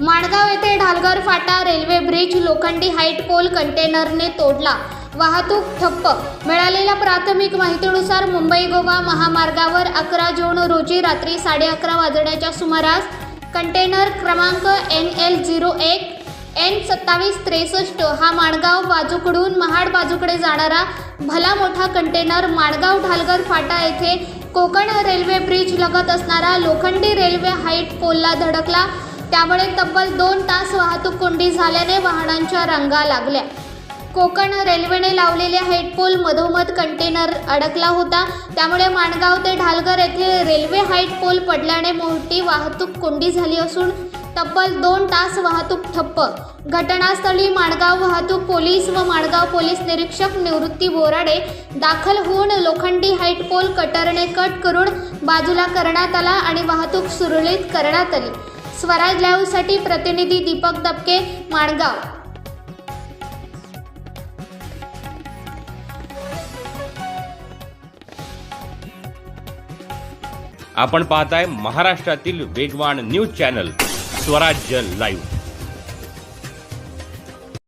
माणगाव येथे ढालगर फाटा railway bridge लोखंडी हाईट पोल कंटेनरने तोडला. वाहतूक ठप्प. मिळालेल्या प्राथमिक माहितीनुसार मुंबई गोवा महामार्गावर अकरा जून रोजी रात्री साडे अकरा वाजण्याच्या सुमारास कंटेनर क्रमांक एन एल झिरो एक एन सत्तावीस त्रेसष्ट हा माणगाव बाजूकडून महाड बाजूकडे जाणारा भला मोठा कंटेनर माणगाव ढालगर फाटा येथे कोकण रेल्वे ब्रिज लगत असणारा लोखंडी रेल्वे हाईट पोलला धडकला. त्यामुळे तब्बल दोन तास वाहतूक कोंडी झाल्याने वाहनांच्या रंगा लागल्या. कोकण रेल्वेने लावलेल्या हेडपोल मधोमध कंटेनर अडकला होता. त्यामुळे माणगाव ते ढालगर येथे रेल्वे हाईट पोल पडल्याने मोठी वाहतूक कोंडी झाली असून तब्बल दोन तास वाहतूक ठप्प. घटनास्थळी माणगाव वाहतूक पोलीस व माणगाव पोलीस निरीक्षक निवृत्ती बोराडे दाखल होऊन लोखंडी हाईट पोल कटरने कट करून बाजूला करण्यात आला आणि वाहतूक सुरळीत करण्यात आली. स्वराज लाईव्हसाठी प्रतिनिधी दीपक दबके माणगाव. आपण पाहताय महाराष्ट्रातील वेगवान न्यूज चॅनल स्वराज्य लाईव्ह.